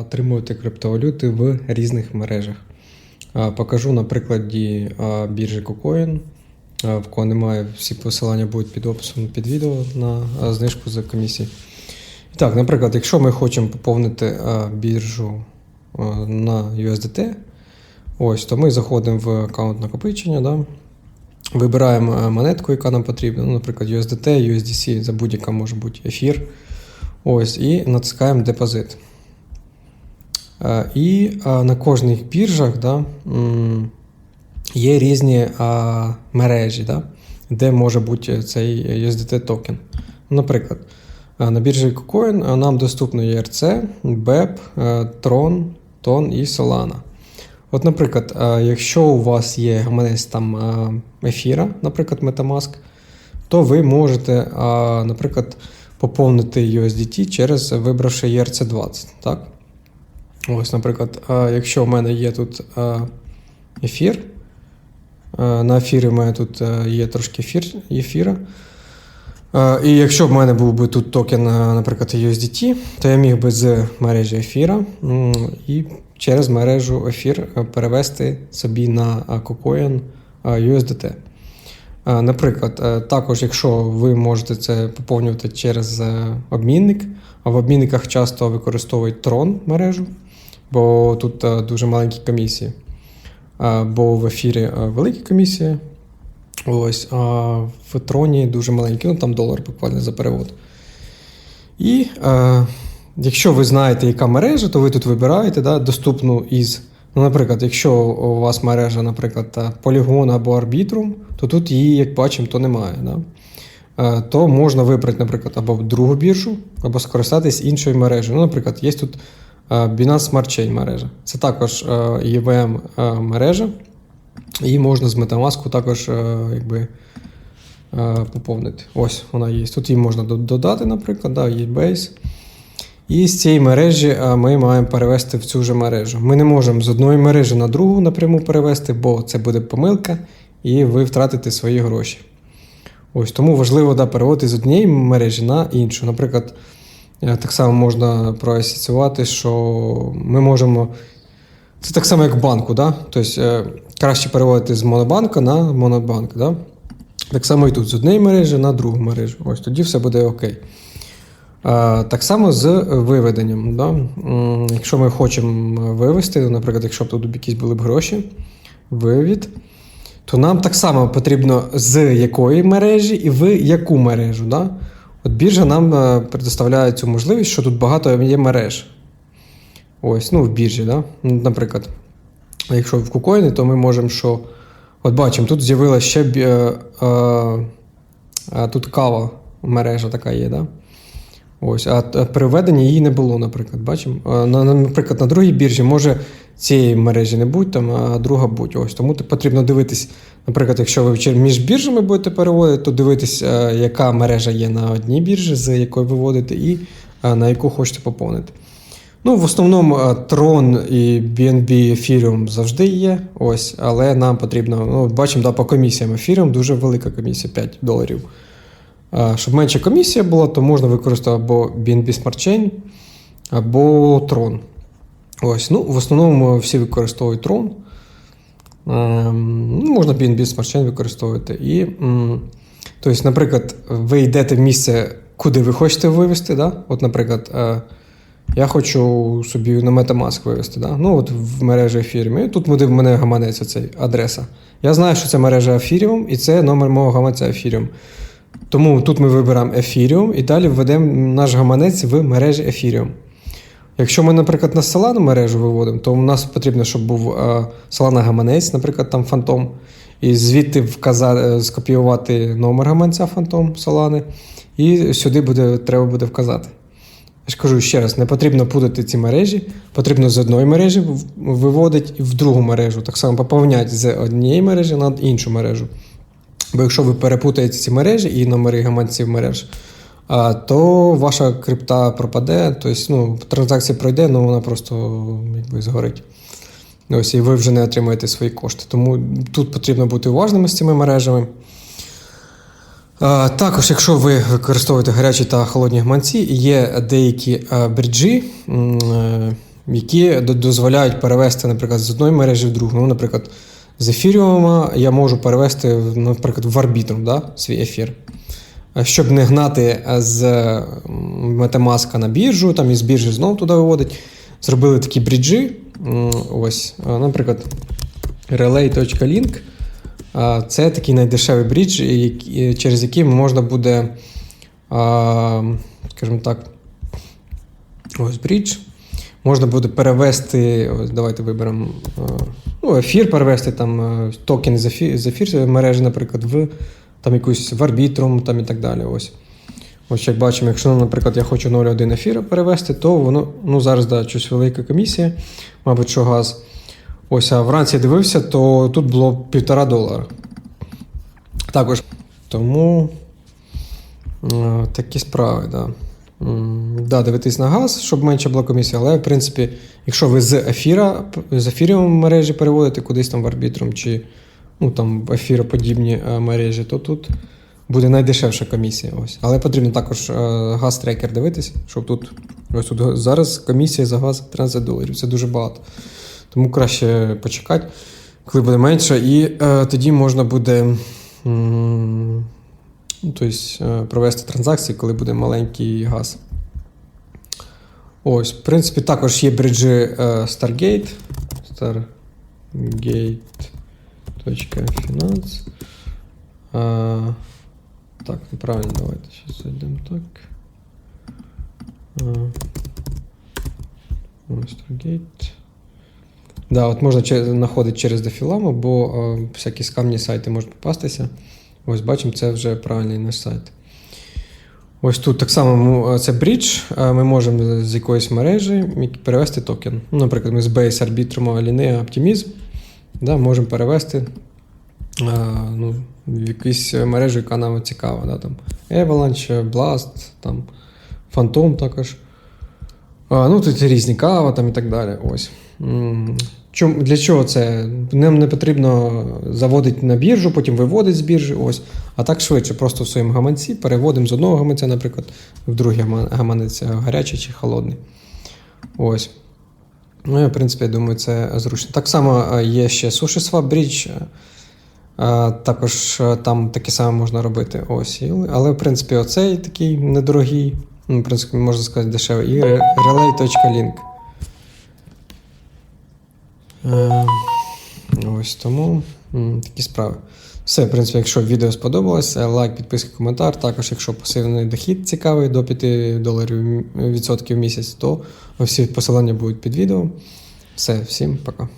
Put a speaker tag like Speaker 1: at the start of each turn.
Speaker 1: отримувати криптовалюти в різних мережах. Покажу на прикладі біржі KuCoin. В кого немає, всі посилання будуть під описом під відео на знижку за комісії. І Так, наприклад, якщо ми хочемо поповнити біржу на USDT, ось, то ми заходимо в аккаунт накопичення, да? вибираємо монетку, яка нам потрібна, ну, наприклад, USDT, USDC, за будь-яка може бути ефір. Ось, і натискаємо депозит. Е, І е, на кожних біржах да, є різні мережі, да, де може бути цей USDT токен. Наприклад, е, на біржі KuCoin е, нам доступно ERC, BEP, е, Tron, TON і Solana. От, наприклад, е, якщо у вас є гаманець там е, ефіра, наприклад, Metamask, то ви можете, е, наприклад, поповнити USDT через вибравши ERC20. Так? Ось, наприклад, якщо в мене є тут ефір, на ефірі в мене тут є трошки ефір, ефіра. І якщо в мене був би тут токен, наприклад, USDT, то я міг би з мережі ефіра і через мережу ефір перевести собі на е, USDT. Наприклад, також, якщо ви можете це поповнювати через обмінник, а в обмінниках часто використовують Tron мережу, бо тут е, дуже маленькі комісії. Е, Бо в ефірі е, великі комісії, ось, а в троні дуже маленькі, ну там долар буквально за перевод. І е, якщо ви знаєте, яка мережа, то ви тут вибираєте да, доступну із. Ну, наприклад, якщо у вас мережа, наприклад, Polygon або Arbitrum, то тут її, як бачимо, то немає. Да? То можна вибрати, наприклад, або другу біржу, або скористатись іншою мережею. Ну, наприклад, є тут Binance Smart Chain мережа. Це також е, EVM е, мережа, і можна з Metamask також е, якби, е, поповнити. Ось вона є. Тут її можна додати, наприклад, да, є Base. І з цієї мережі е, ми маємо перевести в цю ж мережу. Ми не можемо з одної мережі на другу напряму перевести, бо це буде помилка, і ви втратите свої гроші. Ось тому важливо да, переводити з однієї мережі на іншу. Наприклад, е, так само можна проасоціювати, що ми можемо. Це так само, як банку, да? тобто е, краще переводити з монобанка на монобанк. Да? Так само і тут з однієї мережі на другу мережу. Ось тоді все буде окей. Е, Так само з виведенням. Да? Якщо ми хочемо вивести, наприклад, якщо б тут якісь були б гроші, вивід, то нам так само потрібно з якої мережі і в яку мережу. Да? От біржа нам е, предоставляє цю можливість, що тут багато є мереж. Ось, ну, в біржі, да? Ну, наприклад. Якщо в KuCoin, то ми можемо, що. От бачимо, тут з'явилася ще е, е, е, тут кава мережа така є, да? Ось, а при введенні її не було, наприклад. Бачимо. На, на- наприклад, на другій біржі може цієї мережі не бути, там, а друга будь. Ось. Тому потрібно дивитись, наприклад, якщо ви між біржами будете переводити, то дивитись, е, яка мережа є на одній біржі, з якої виводите, і е, на яку хочете поповнити. Ну, в основному е, Tron і BNB Ethereum завжди є, ось, але нам потрібно, ну, бачимо, да, по комісіям Ethereum дуже велика комісія 5 доларів. Щоб менша комісія була, то можна використати або BNB Smart Chain, або Tron. Ось, ну, в основному всі використовують Tron. Ем, ну, можна BNB Smart Chain використовувати. І, тобто, наприклад, ви йдете в місце, куди ви хочете вивести. Да? От, наприклад, е, я хочу собі на Metamask вивести. Да? Ну, от в мережі Ethereum. І тут в мене гаманець цей адреса. Я знаю, що це мережа Ethereum, і це номер мого гаманця Ethereum. Тому тут ми вибираємо Ethereum і далі введемо наш гаманець в мережі Ethereum. Якщо ми, наприклад, на Solana мережу виводимо, то у нас потрібно, щоб був е, Solana гаманець, наприклад, там Phantom, і звідти вказати, е, скопіювати номер гаманця Phantom Solana, і сюди буде, треба буде вказати. Я ж кажу ще раз, не потрібно путати ці мережі, потрібно з одної мережі виводити в другу мережу. Так само поповняти з однієї мережі на іншу мережу. Бо якщо ви перепутаєте ці мережі і номери гаманців мереж, то ваша крипта пропаде, тобто ну, транзакція пройде, але вона просто якби, згорить. Ось, і ви вже не отримаєте свої кошти. Тому тут потрібно бути уважними з цими мережами. Також, якщо ви використовуєте гарячі та холодні гаманці, є деякі бріджі, м, е, які дозволяють перевести, наприклад, з одної мережі в другу. Ну, наприклад, з ефіріума я можу перевести, наприклад, в арбітрум да, свій ефір. Е, Щоб не гнати е, з м, Metamask на біржу, там із біржі знову туди виводить. Зробили такі бріджі. Ось, е, наприклад, relay.link. Це такий найдешевий брідж, через який можна буде, скажімо так, ось брідж. Можна буде перевести, ось давайте виберемо ну, ефір, перевести там е, токен з ефір, з ефір мережі, наприклад, в там якусь в арбітрум там і так далі. Ось. Ось як бачимо, якщо, наприклад, я хочу 0,1 ефір перевести, то воно ну, зараз да, щось велика комісія, мабуть, що газ. Ось, а вранці дивився, то тут було півтора долара. Також. Тому е, такі справи, да. Да, дивитись на газ, щоб менше була комісія, але в принципі, якщо ви з ефіра, з ефіріум мережі переводите кудись там в арбітрум чи ну, там ефіроподібні е, мережі, то тут буде найдешевша комісія. Ось. Але потрібно також е, газ-трекер дивитись, щоб тут. Ось тут зараз комісія за газ 13 доларів. Це дуже багато. Тому краще почекати, коли буде менше, і е, тоді можна буде м, тобто, провести транзакції, коли буде маленький газ. Ось, в принципі, також є бриджі е, Stargate. Stargate.finance. Е, так, неправильно, давайте зараз зайдемо так. Ось Stargate. Да, от можна знаходити через дефіламу, бо е, всякі скамні сайти можуть попастися. Ось бачимо, це вже правильний наш сайт. Ось тут так само це брідж. Ми можемо з якоїсь мережі перевести токен. Наприклад, ми з Base Arbitrum Alinea Optimism да, можемо перевести е, ну, в якусь мережу, яка нам цікава. Да, там Avalanche, Blast, там Phantom також. А, ну, тут різні кава там і так далі. Ось. Чому, для чого це? Нам не потрібно заводити на біржу, потім виводити з біржі. Ось. А так швидше, просто в своєму гаманці переводимо з одного гаманця, наприклад, в другий гаманець, е, гарячий чи холодний. Ось. Ну, в принципі, я думаю, це зручно. Так само е, є ще SushiSwap Bridge. е, Також е, там таке саме можна робити. Ось. Але, в принципі, оцей такий недорогий, ну, в принципі, можна сказати, дешевий. І relay.link. Ось тому такі справи. Все, в принципі, якщо відео сподобалось, лайк, підписка, коментар. Також, якщо пасивний дохід цікавий до 5 доларів відсотків в місяць, то всі посилання будуть під відео. Все, всім пока.